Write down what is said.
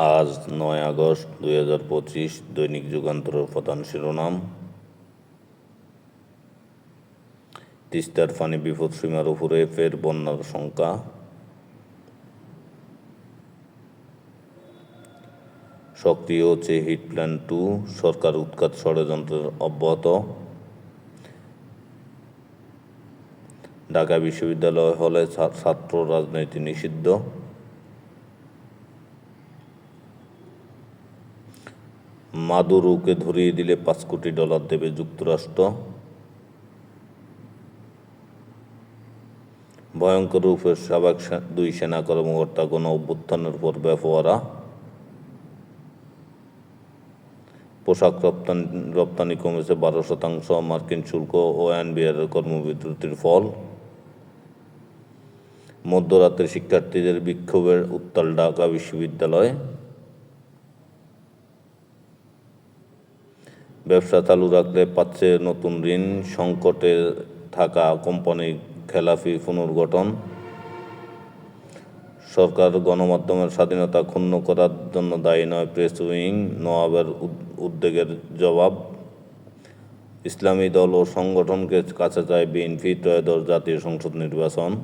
আজ নয় আগস্ট দুই হাজার পঁচিশ দৈনিক যুগান্তরের প্রধান শিরোনাম। তিস্তার পানি বিপদসীমার উপরে ফের বন্যার শঙ্কা। সক্রিয় হচ্ছে হিট প্ল্যান টু, সরকার উৎখাত ষড়যন্ত্রের অব্যাহত। ঢাকা বিশ্ববিদ্যালয় হলে ছাত্র রাজনীতি নিষিদ্ধ। মাদুরুকে ধরিয়ে দিলে পাঁচ কোটি ডলার দেবে যুক্তরাষ্ট্র। ভয়ঙ্কর রূপে সাবেক দুই সেনা কর্মকর্তা গণ অভ্যুত্থানের পর ব্যবহারা পোশাক রপ্তানি রপ্তানি কমেছে বারো শতাংশ, মার্কিন শুল্ক ও এনবিআর কর্মবিরতির ফল। মধ্যরাতে শিক্ষার্থীদের বিক্ষোভের উত্তাল ঢাকা বিশ্ববিদ্যালয়। ব্যবসা চালু রাখলে পাচ্ছে নতুন ঋণ, সংকটে থাকা কোম্পানি খেলাফি পুনর্গঠন। সরকার গণমাধ্যমের স্বাধীনতা ক্ষুণ্ণ করার জন্য দায়ী নয় প্রেস উইং, নওয়াবের উদ- উদ্বেগের জবাব। ইসলামী দল ও সংগঠনকে কাছে চায় বিএনপি ত্রয়োদশ জাতীয় সংসদ নির্বাচন।